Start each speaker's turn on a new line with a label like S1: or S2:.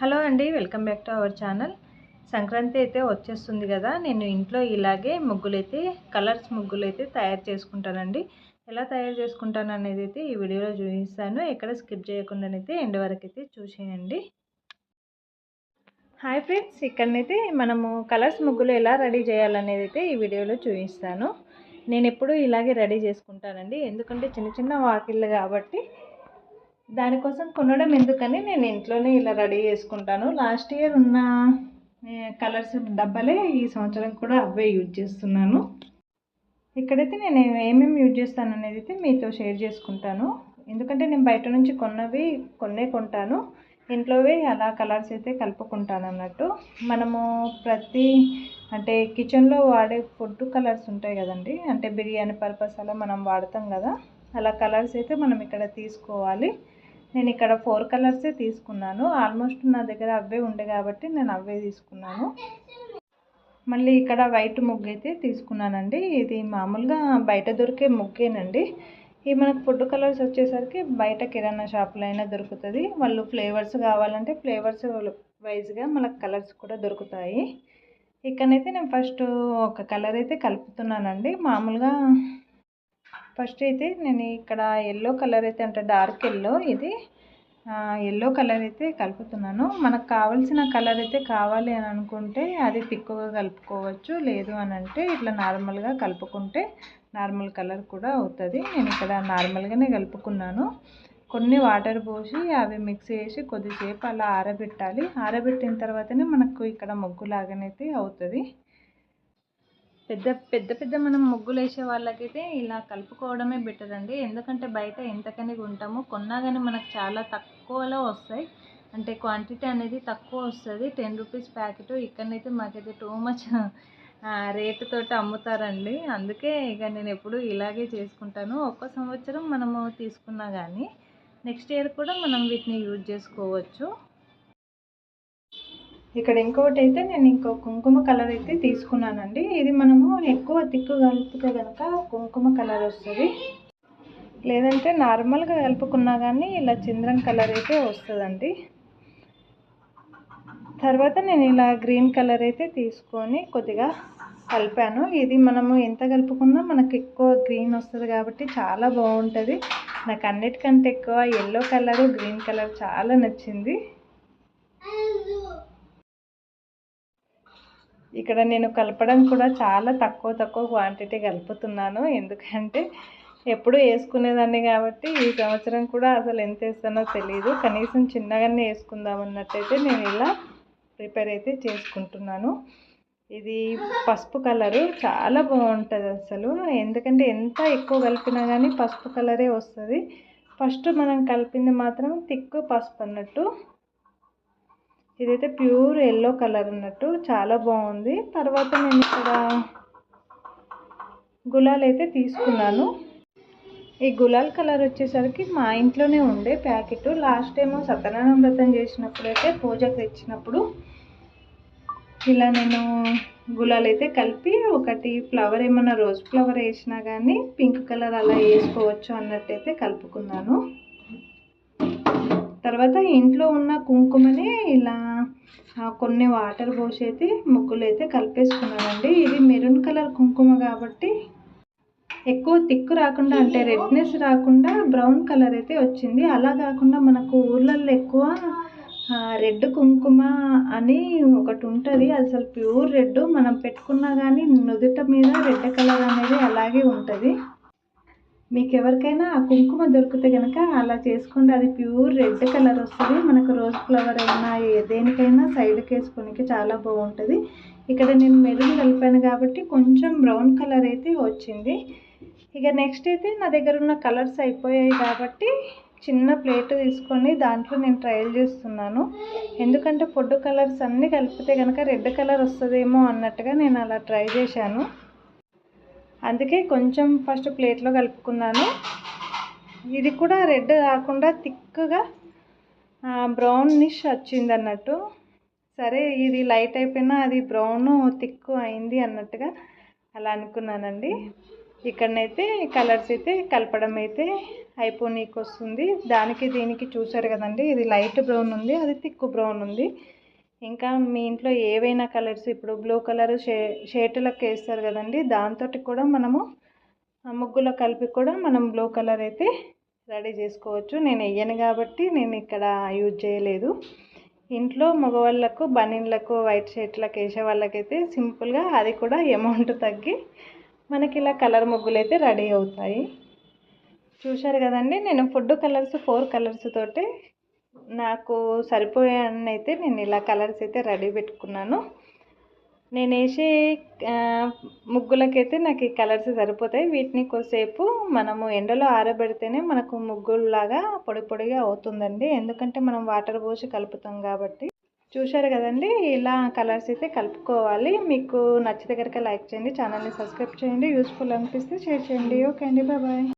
S1: Hello అండి welcome back to our channel. Sankranti అయితే వచ్చేస్తుంది కదా నేను ఇంట్లో ఇలాగే ముగ్గులైతే కలర్స్ ముగ్గులు అయితే తయారు చేసుకుంటానండి. ఎలా తయారు చేసుకుంటాను అనేది అయితే ఈ వీడియోలో చూపిస్తాను. ఎక్కడ స్కిప్ చేయకుండానైతే ఎండ్ వరకు అయితే చూసేయండి. హాయ్ ఫ్రెండ్స్ ఇక్కడనైతే మనము కలర్స్ ముగ్గులు ఎలా రెడీ చేయాలనేది అయితే ఈ వీడియోలో చూపిస్తాను. నేను ఎప్పుడూ ఇలాగే రెడీ చేసుకుంటానండి. ఎందుకంటే చిన్న చిన్న వాకిళ్ళు కాబట్టి దానికోసం కొనడం ఎందుకని నేను ఇంట్లోనే ఇలా రెడీ చేసుకుంటాను. లాస్ట్ ఇయర్ ఉన్న కలర్స్ డబ్బాలే ఈ సంవత్సరం కూడా అవే యూజ్ చేస్తున్నాను. ఇక్కడైతే నేను ఏమేమి యూజ్ చేస్తాను అనేది అయితే మీతో షేర్ చేసుకుంటాను. ఎందుకంటే నేను బయట నుంచి కొన్నవి కొన్నే కొంటాను. ఇంట్లోవే అలా కలర్స్ అయితే కలుపుకుంటాను అన్నట్టు. మనము ప్రతి అంటే కిచెన్లో వాడే ఫుడ్ కలర్స్ ఉంటాయి కదండి. అంటే బిర్యానీ పర్పస్ అలా మనం వాడతాం కదా. అలా కలర్స్ అయితే మనం ఇక్కడ తీసుకోవాలి. నేను ఇక్కడ ఫోర్ కలర్సే తీసుకున్నాను. ఆల్మోస్ట్ నా దగ్గర అవే ఉండే కాబట్టి నేను అవే తీసుకున్నాను. మళ్ళీ ఇక్కడ వైట్ ముగ్గు అయితే తీసుకున్నానండి. ఇది మామూలుగా బయట దొరికే ముగ్గేనండి. ఈ మనకు ఫుడ్ కలర్స్ వచ్చేసరికి బయట కిరాణా షాపులో అయినా దొరుకుతుంది. వాళ్ళు ఫ్లేవర్స్ కావాలంటే ఫ్లేవర్స్ వైజ్గా మనకు కలర్స్ కూడా దొరుకుతాయి. ఇక్కడైతే నేను ఫస్ట్ ఒక కలర్ అయితే కలుపుతున్నానండి. మామూలుగా ఫస్ట్ అయితే నేను ఇక్కడ ఎల్లో కలర్ అయితే అంటే డార్క్ ఎల్లో ఇది ఎల్లో కలర్ అయితే కలుపుతున్నాను. మనకు కావాల్సిన కలర్ అయితే కావాలి అని అనుకుంటే అది తిక్కుగా కలుపుకోవచ్చు. లేదు అని అంటే ఇట్లా నార్మల్గా కలుపుకుంటే నార్మల్ కలర్ కూడా అవుతుంది. నేను ఇక్కడ నార్మల్గానే కలుపుకున్నాను. కొన్ని వాటర్ పోసి అవి మిక్స్ చేసి కొద్దిసేపు అలా ఆరబెట్టాలి. ఆరబెట్టిన తర్వాతనే మనకు ఇక్కడ ముగ్గులాగానైతే అవుతుంది. పెద్ద పెద్ద పెద్ద మనం ముగ్గులు వేసే వాళ్ళకైతే ఇలా కలుపుకోవడమే బెటర్ అండి. ఎందుకంటే బయట ఎంతకని ఉంటామో కొన్నా కానీ మనకు చాలా తక్కువలో వస్తాయి. అంటే క్వాంటిటీ అనేది తక్కువ వస్తుంది. టెన్ రూపీస్ ప్యాకెట్ ఇక్కడనైతే మాకైతే టూ మచ్ రేటుతోటి అమ్ముతారండి. అందుకే ఇక నేను ఎప్పుడు ఇలాగే చేసుకుంటాను. ఒక్క సంవత్సరం మనము తీసుకున్నా కానీ నెక్స్ట్ ఇయర్ కూడా మనం వీటిని యూజ్ చేసుకోవచ్చు. ఇక్కడ ఇంకొకటి అయితే నేను ఇంకో కుంకుమ కలర్ అయితే తీసుకున్నానండి. ఇది మనము ఎక్కువ తిక్కు కలిపితే కనుక కుంకుమ కలర్ వస్తుంది. లేదంటే నార్మల్గా కలుపుకున్నా కానీ ఇలా చంద్రన్ కలర్ అయితే వస్తుందండి. తర్వాత నేను ఇలా గ్రీన్ కలర్ అయితే తీసుకొని కొద్దిగా కలిపాను. ఇది మనము ఎంత కలుపుకున్నా మనకు ఎక్కువ గ్రీన్ వస్తుంది కాబట్టి చాలా బాగుంటుంది. నాకు అన్నిటికంటే ఎక్కువ ఎల్లో కలరు గ్రీన్ కలర్ చాలా నచ్చింది. ఇక్కడ నేను కలపడం కూడా చాలా తక్కువ తక్కువ క్వాంటిటీ కలుపుతున్నాను. ఎందుకంటే ఎప్పుడు వేసుకునేదాన్ని కాబట్టి ఈ సంవత్సరం కూడా అసలు ఎంత వేస్తానో తెలియదు కనీసం చిన్నగానే వేసుకుందాం అన్నట్టయితే నేను ఇలా ప్రిపేర్ అయితే చేసుకుంటున్నాను. ఇది పసుపు కలరు చాలా బాగుంటుంది అసలు. ఎందుకంటే ఎంత ఎక్కువ కలిపినా కానీ పసుపు కలరే వస్తుంది. ఫస్ట్ మనం కలిపింది మాత్రం తిక్కు పసుపు అన్నట్టు. ఇదైతే ప్యూర్ ఎల్లో కలర్ అన్నట్టు చాలా బాగుంది. తర్వాత నేను ఇక్కడ గులాల్ అయితే తీసుకున్నాను. ఈ గులాల్ కలర్ వచ్చేసరికి మా ఇంట్లోనే ఉండే ప్యాకెట్. లాస్ట్ టైము సత్యనారాయణ వ్రతం చేసినప్పుడు అయితే పూజకు తెచ్చినప్పుడు ఇలా నేను గులాల్ అయితే కలిపి ఒకటి ఫ్లవర్ ఏమన్నా రోజ్ ఫ్లవర్ వేసినా కానీ పింక్ కలర్ అలా వేసుకోవచ్చు అన్నట్టయితే కలుపుకున్నాను. తర్వాత ఇంట్లో ఉన్న కుంకుమనే ఇలా కొన్ని వాటర్ పోసి అయితే ముగ్గులు అయితే కలిపేసుకున్నానండి. ఇది మెరూన్ కలర్ కుంకుమ కాబట్టి ఎక్కువ తిక్కు రాకుండా అంటే రెడ్నెస్ రాకుండా బ్రౌన్ కలర్ అయితే వచ్చింది. అలా కాకుండా మనకు ఊర్లలో ఎక్కువ రెడ్ కుంకుమ అని ఒకటి ఉంటుంది. అసలు ప్యూర్ రెడ్ మనం పెట్టుకున్నా కానీ నుదుట మీద రెడ్ కలర్ అనేది అలాగే ఉంటుంది. మీకు ఎవరికైనా ఆ కుంకుమ దొరికితే కనుక అలా చేసుకోండి. అది ప్యూర్ రెడ్ కలర్ వస్తుంది. మనకు రోజ్ ఫ్లవర్ అయినా దేనికైనా సైడ్కి వేసుకోనికి చాలా బాగుంటుంది. ఇక్కడ నేను మెరుగు కలిపాను కాబట్టి కొంచెం బ్రౌన్ కలర్ అయితే వచ్చింది. ఇక నెక్స్ట్ అయితే నా దగ్గర ఉన్న కలర్స్ అయిపోయాయి కాబట్టి చిన్న ప్లేట్ తీసుకొని దాంట్లో నేను ట్రయల్ చేస్తున్నాను. ఎందుకంటే ఫుడ్ కలర్స్ అన్నీ కలిపితే కనుక రెడ్ కలర్ వస్తుందేమో అన్నట్టుగా నేను అలా ట్రై చేశాను. అందుకే కొంచెం ఫస్ట్ ప్లేట్లో కలుపుకున్నాను. ఇది కూడా రెడ్ కాకుండా థిక్గా బ్రౌనిష్ వచ్చింది అన్నట్టు సరే ఇది లైట్ అయిపోయినా అది బ్రౌన్ థిక్ అయింది అన్నట్టుగా అలా అనుకున్నానండి. ఇక్కడనైతే కలర్స్ అయితే కలపడం అయితే అయిపోనీకి వస్తుంది దానికి దీనికి చూసారు కదండి ఇది లైట్ బ్రౌన్ ఉంది అది థిక్ బ్రౌన్ ఉంది. ఇంకా మీ ఇంట్లో ఏవైనా కలర్స్ ఇప్పుడు బ్లూ కలర్ షే షేటులకు వేస్తారు కదండి దాంతో కూడా మనము ఆ ముగ్గులో కలిపి కూడా మనం బ్లూ కలర్ అయితే రెడీ చేసుకోవచ్చు. నేను వెయ్యను కాబట్టి నేను ఇక్కడ యూజ్ చేయలేదు. ఇంట్లో మగవాళ్ళకు బనీన్లకు వైట్ షర్ట్లకు వేసే వాళ్ళకైతే సింపుల్గా అది కూడా అమౌంట్ తగ్గి మనకి ఇలా కలర్ ముగ్గులు అయితే రెడీ అవుతాయి. చూశారు కదండి నేను ఫుడ్ కలర్స్ ఫోర్ కలర్స్ తోటి నాకు సరిపోయానైతే నేను ఇలా కలర్స్ అయితే రెడీ పెట్టుకున్నాను. నేను వేసే ముగ్గులకైతే నాకు ఈ కలర్స్ సరిపోతాయి. వీటిని కొద్దిసేపు మనము ఎండలో ఆరబెడితేనే మనకు ముగ్గులాగా పొడి పొడిగా అవుతుందండి. ఎందుకంటే మనం వాటర్ పోసి కలుపుతాం కాబట్టి. చూశారు కదండి ఇలా కలర్స్ అయితే కలుపుకోవాలి. మీకు నచ్చితే కనుక లైక్ చేయండి ఛానల్ని సబ్స్క్రైబ్ చేయండి. యూస్ఫుల్ అనిపిస్తే షేర్ చేయండి. ఓకే అండి బాయ్.